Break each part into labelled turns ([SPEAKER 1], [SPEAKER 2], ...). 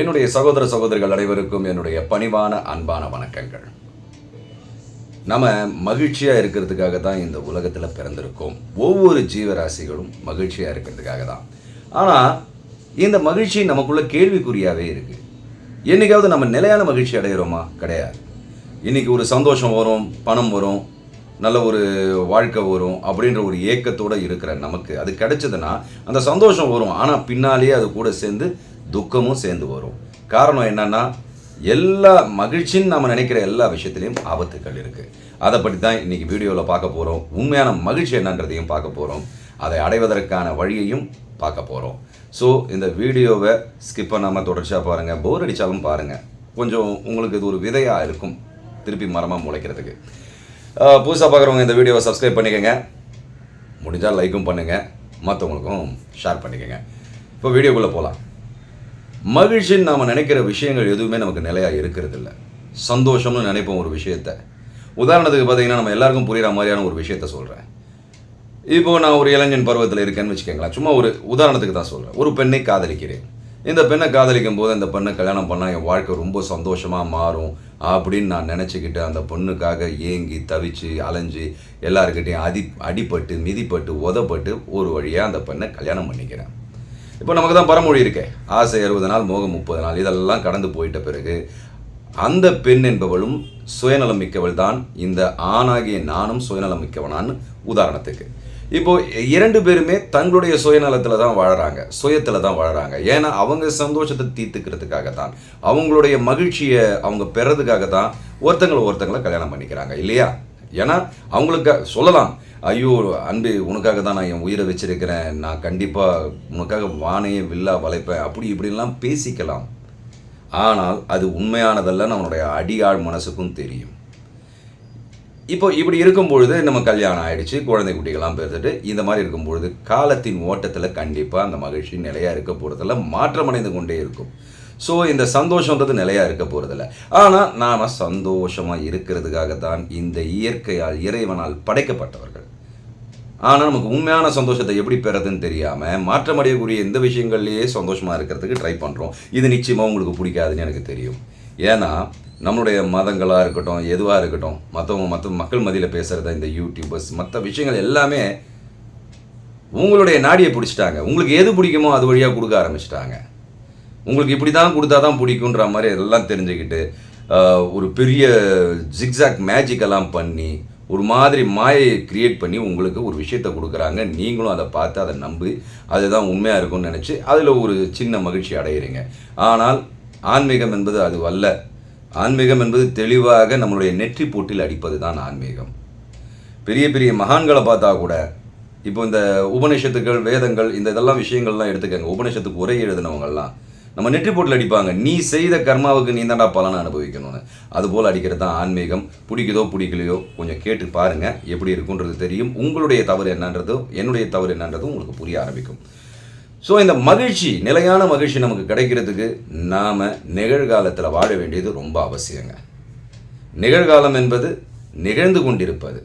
[SPEAKER 1] என்னுடைய சகோதர சகோதரிகள் அனைவருக்கும் என்னுடைய பணிவான அன்பான வணக்கங்கள். நம்ம மகிழ்ச்சியாக இருக்கிறதுக்காக தான் இந்த உலகத்தில் பிறந்திருக்கோம். ஒவ்வொரு ஜீவராசிகளும் மகிழ்ச்சியாக இருக்கிறதுக்காக தான். ஆனால் இந்த மகிழ்ச்சி நமக்குள்ள கேள்விக்குறியாகவே இருக்குது என்னைக்காவது நம்ம நிலையான மகிழ்ச்சி அடைகிறோமா கிடையாது. இன்னைக்கு ஒரு சந்தோஷம் வரும் பணம் வரும் நல்ல ஒரு வாழ்க்கை வரும் அப்படின்ற ஒரு ஏக்கத்தோடு இருக்கிற நமக்கு அது கிடைச்சதுன்னா அந்த சந்தோஷம் வரும். ஆனால் பின்னாலேயே அது கூட சேர்ந்து துக்கமும் சேர்ந்து வரும். காரணம் என்னன்னா எல்லா மகிழ்ச்சின்னு நம்ம நினைக்கிற எல்லா விஷயத்துலையும் ஆபத்துக்கள் இருக்குது அதை பற்றி தான் இன்றைக்கி வீடியோவில் பார்க்க போகிறோம் உண்மையான மகிழ்ச்சி என்னன்றதையும் பார்க்க போகிறோம் அதை அடைவதற்கான வழியையும் பார்க்க போகிறோம் ஸோ இந்த வீடியோவை ஸ்கிப் பண்ணாமல் தொடர்ச்சியாக பாருங்கள் போர் அடித்தாலும் பாருங்கள் கொஞ்சம் உங்களுக்கு இது ஒரு விதையாக இருக்கும். திருப்பி மரமாக முளைக்கிறதுக்கு. புதுசாக பார்க்குறவங்க இந்த வீடியோவை சப்ஸ்கிரைப் பண்ணிக்கோங்க. முடிஞ்சால் லைக்கும் பண்ணுங்கள் மற்றவங்களுக்கும் ஷேர் பண்ணிக்கோங்க. இப்போ வீடியோக்குள்ளே போகலாம் மகிழ்ச்சின்னு நாம் நினைக்கிற விஷயங்கள் எதுவுமே நமக்கு நிலையாக இருக்கிறது இல்லை சந்தோஷம்னு நினைப்போம் ஒரு விஷயத்த. உதாரணத்துக்கு பார்த்தீங்கன்னா நம்ம எல்லாருக்கும் புரிகிற மாதிரியான ஒரு விஷயத்த சொல்கிறேன் இப்போது நான் ஒரு இளைஞன் பருவத்தில் இருக்கேன்னு வச்சுக்கோங்களேன். சும்மா ஒரு உதாரணத்துக்கு தான் சொல்கிறேன் ஒரு பெண்ணை காதலிக்கிறேன். இந்த பெண்ணை காதலிக்கும் போது அந்த பெண்ணை கல்யாணம் பண்ணால் என் வாழ்க்கை ரொம்ப சந்தோஷமாக மாறும் அப்படின்னு நான் நினச்சிக்கிட்டு அந்த பொண்ணுக்காக ஏங்கி தவிச்சு அலைஞ்சு எல்லாருக்கிட்டையும் அடி அடிப்பட்டு மிதிப்பட்டு உதப்பட்டு ஒரு வழியாக அந்த பெண்ணை கல்யாணம் பண்ணிக்கிறேன். இப்போ நமக்கு தான் பரமொழி இருக்கே. ஆசை அறுபது நாள் மோகம் முப்பது நாள். இதெல்லாம் கடந்து போயிட்ட பிறகு அந்த பெண் என்பவளும் சுயநலம் மிக்கவள் தான். இந்த ஆணாகிய நானும் சுயநலம் மிக்கவனான்னு உதாரணத்துக்கு. இப்போ இரண்டு பேருமே தங்களுடைய சுயநலத்தில் தான் வாழறாங்க. சுயத்தில் தான் வாழறாங்க. ஏன்னா அவங்க சந்தோஷத்தை தீர்த்துக்கிறதுக்காக தான் அவங்களுடைய மகிழ்ச்சியை அவங்க பெறதுக்காக தான் ஒருத்தங்களை ஒருத்தங்களை கல்யாணம் பண்ணிக்கிறாங்க. இல்லையா? ஏன்னா அவங்களுக்கு சொல்லலாம் ஐயோ அன்பு உனக்காக தான் நான் என் உயிரை வச்சிருக்கிறேன். நான் கண்டிப்பாக உனக்காக வானையே வில்லா வளைப்பேன். அப்படி இப்படின்லாம் பேசிக்கலாம். ஆனால் அது உண்மையானதல்லன்னு அவனுடைய அடியாள் மனசுக்கும் தெரியும். இப்போ இப்படி இருக்கும் பொழுது நம்ம கல்யாணம் ஆயிடுச்சு குழந்தை குட்டிகள்லாம் பெருத்துட்டு இந்த மாதிரி இருக்கும் பொழுது காலத்தின் ஓட்டத்தில் கண்டிப்பாக அந்த மகிழ்ச்சி நிலையாக இருக்க போகிறதில்ல மாற்றமடைந்து கொண்டே இருக்கும். ஸோ இந்த சந்தோஷன்றது நிலையாக இருக்க போகிறதில்ல ஆனால் நாம் சந்தோஷமாக இருக்கிறதுக்காக தான் இந்த இயற்கையால் இறைவனால் படைக்கப்பட்டவர்கள். ஆனால் நமக்கு உண்மையான சந்தோஷத்தை எப்படி பெறதுன்னு தெரியாமல் மாற்றமடையக்கூடிய இந்த விஷயங்கள்லேயே சந்தோஷமாக இருக்கிறதுக்கு ட்ரை பண்ணுறோம் இது நிச்சயமாக உங்களுக்கு பிடிக்காதுன்னு எனக்கு தெரியும். ஏன்னா நம்மளுடைய மதங்களாக இருக்கட்டும் எதுவாக இருக்கட்டும் மற்றவங்க மற்ற மக்கள் மதியில் பேசுகிறத இந்த யூடியூபர்ஸ் மற்ற விஷயங்கள் எல்லாமே உங்களுடைய நாடியை பிடிச்சிட்டாங்க. உங்களுக்கு எது பிடிக்குமோ அது வழியாக கொடுக்க ஆரம்பிச்சிட்டாங்க. உங்களுக்கு இப்படி தான் கொடுத்தா தான் பிடிக்குன்ற மாதிரி எல்லாம் தெரிஞ்சுக்கிட்டு ஒரு பெரிய ஜிக்ஸாக் மேஜிக்கெல்லாம் பண்ணி ஒரு மாதிரி மாயை கிரியேட் பண்ணி உங்களுக்கு ஒரு விஷயத்தை கொடுக்குறாங்க. நீங்களும் அதை பார்த்து அதை நம்பி அதுதான் உண்மையாக இருக்கும்னு நினச்சி அதில் ஒரு சின்ன மகிழ்ச்சி அடையிறீங்க. ஆனால் ஆன்மீகம் என்பது அது அல்ல. ஆன்மீகம் என்பது தெளிவாக நம்மளுடைய நெற்றி போட்டில் அடிப்பது தான் ஆன்மீகம். பெரிய பெரிய மகான்களை பார்த்தா கூட இப்போ இந்த உபநிஷத்துக்கள் வேதங்கள் இந்த இதெல்லாம் விஷயங்கள்லாம் எடுத்துக்கங்க. உபநிஷத்துக்கு உரை எழுதினவங்கள்லாம் நம்ம நெற்றி போட்டில் அடிப்பாங்க. நீ செய்த கர்மாவுக்கு நீ தாண்டா பலனை அனுபவிக்கணும்னு. அதுபோல் அடிக்கிறது தான் ஆன்மீகம். பிடிக்குதோ பிடிக்கலையோ கொஞ்சம் கேட்டு பாருங்கள் எப்படி இருக்குன்றது தெரியும். உங்களுடைய தவறு என்னன்றதும் என்னுடைய தவறு என்னன்றதும் உங்களுக்கு புரிய ஆரம்பிக்கும். ஸோ இந்த மகிழ்ச்சி நிலையான மகிழ்ச்சி நமக்கு கிடைக்கிறதுக்கு நாம் நிகழ்காலத்தில் வாழ வேண்டியது ரொம்ப அவசியங்க. நிகழ்காலம் என்பது நிகழ்ந்து கொண்டிருப்பது.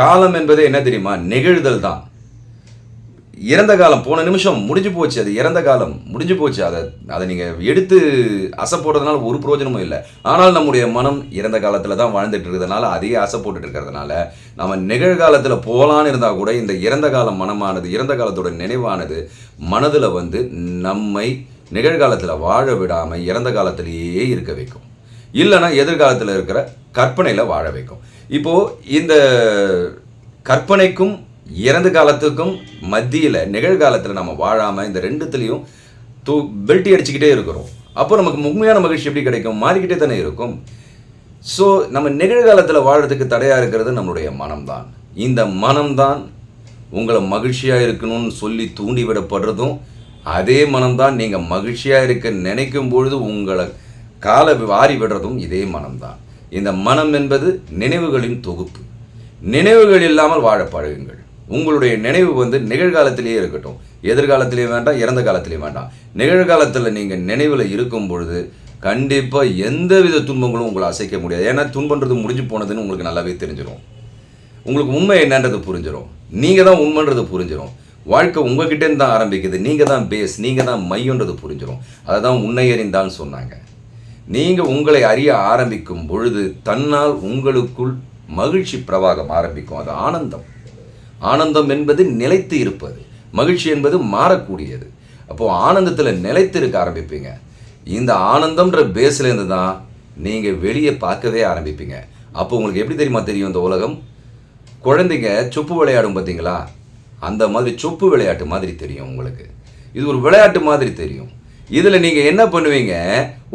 [SPEAKER 1] காலம் என்பது என்ன தெரியுமா? நிகழ்தல் தான். இறந்த காலம் போன நிமிஷம் முடிஞ்சு போச்சு அது இறந்த காலம் முடிஞ்சு போச்சு. அதை அதை நீங்கள் எடுத்து அசை போடுறதுனால ஒரு பிரயோஜனமும் இல்லை. ஆனால் நம்முடைய மனம் இறந்த காலத்தில் தான் வாழ்ந்துட்டு இருக்கிறதுனால அதையே அசை போட்டுட்டு இருக்கிறதுனால நம்ம நிகழ்காலத்தில் போகலான்னு இருந்தால் கூட இந்த இறந்த காலம் மனமானது இறந்த காலத்தோட நினைவானது மனதில் வந்து நம்மை நிகழ்காலத்தில் வாழ விடாமல் இறந்த காலத்திலேயே இருக்க வைக்கும். இல்லைன்னா எதிர்காலத்தில் இருக்கிற கற்பனையில் வாழ வைக்கும். இப்போது இந்த கற்பனைக்கும் இறந்த காலத்துக்கும் மத்தியில் நிகழ்காலத்தில் நம்ம வாழாமல் இந்த ரெண்டுத்துலேயும் தூ பெல்ட்டி அடிச்சுக்கிட்டே இருக்கிறோம். அப்போ நமக்கு உண்மையான மகிழ்ச்சி எப்படி கிடைக்கும்? மாறிக்கிட்டே தானே இருக்கும். ஸோ நம்ம நிகழ்காலத்தில் வாழறதுக்கு தடையாக இருக்கிறது நம்மளுடைய மனம்தான். இந்த மனம்தான் உங்களை மகிழ்ச்சியாக இருக்கணும்னு சொல்லி தூண்டி விடப்படுறதும் அதே மனம்தான் நீங்கள் மகிழ்ச்சியாக இருக்க நினைக்கும் பொழுது உங்களை காலை வாரி விடுறதும் இதே மனம்தான். இந்த மனம் என்பது நினைவுகளின் தொகுப்பு. நினைவுகள் இல்லாமல் வாழ பழகுங்கள். உங்களுடைய நினைவு வந்து நிகழ்காலத்திலேயே இருக்கட்டும். எதிர்காலத்திலேயே வேண்டாம் இறந்த காலத்திலேயே வேண்டாம். நிகழ்காலத்தில் நீங்கள் நினைவில் இருக்கும் பொழுது கண்டிப்பாக எந்தவித துன்பங்களும் உங்களை அசைக்க முடியாது. ஏன்னா துன்பன்றது முடிஞ்சு போனதுன்னு உங்களுக்கு நல்லாவே தெரிஞ்சிடும் உங்களுக்கு உண்மை என்னன்றது புரிஞ்சிடும் நீங்கள் தான் உண்மைன்றது புரிஞ்சிடும் வாழ்க்கை உங்ககிட்டேருந்து தான் ஆரம்பிக்குது. நீங்கள் தான் பேஸ் நீங்கள் தான் மையன்றது புரிஞ்சிடும் அதை தான் உன்னை அறிந்தான்னு சொன்னாங்க. நீங்கள் உங்களை அறிய ஆரம்பிக்கும் பொழுது தன்னால் உங்களுக்குள் மகிழ்ச்சி பிரவாகம் ஆரம்பிக்கும். அது ஆனந்தம். ஆனந்தம் என்பது நிலைத்து இருப்பது மகிழ்ச்சி என்பது மாறக்கூடியது. அப்போது ஆனந்தத்தில் நிலைத்து இருக்க ஆரம்பிப்பீங்க. இந்த ஆனந்தம்ன்ற பேஸ்லேருந்து தான் நீங்கள் வெளியே பார்க்கவே ஆரம்பிப்பீங்க. அப்போ உங்களுக்கு எப்படி தெரியுமா தெரியும் இந்த உலகம்? குழந்தைங்க சொப்பு விளையாடும் பார்த்தீங்களா? அந்த மாதிரி சொப்பு விளையாட்டு மாதிரி தெரியும் உங்களுக்கு. இது ஒரு விளையாட்டு மாதிரி தெரியும். இதில் நீங்கள் என்ன பண்ணுவீங்க?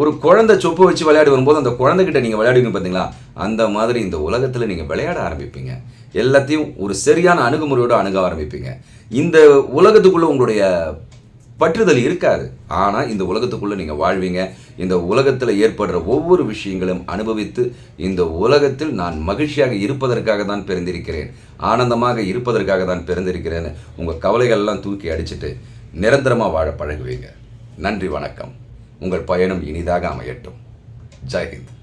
[SPEAKER 1] ஒரு குழந்தை சொப்பு வச்சு விளையாடி வரும்போது அந்த குழந்தைகிட்ட நீங்கள் விளையாடுவீங்க பார்த்தீங்களா? அந்த மாதிரி இந்த உலகத்தில் நீங்கள் விளையாட ஆரம்பிப்பீங்க. எல்லாத்தையும் ஒரு சரியான அணுகுமுறையோடு அணுக ஆரம்பிப்பீங்க. இந்த உலகத்துக்குள்ளே உங்களுடைய பற்றுதல் இருக்காது. ஆனால் இந்த உலகத்துக்குள்ளே நீங்கள் வாழ்வீங்க. இந்த உலகத்தில் ஏற்படுற ஒவ்வொரு விஷயங்களும் அனுபவித்து இந்த உலகத்தில் நான் மகிழ்ச்சியாக இருப்பதற்காக தான் பிறந்திருக்கிறேன். ஆனந்தமாக இருப்பதற்காக தான் பிறந்திருக்கிறேன்னு உங்கள் கவலைகள்லாம் தூக்கி அடிச்சுட்டு நிரந்தரமாக வாழ பழகுவீங்க. நன்றி வணக்கம். உங்கள் பயணம் இனிதாக அமையட்டும். ஜெய்ஹிந்த்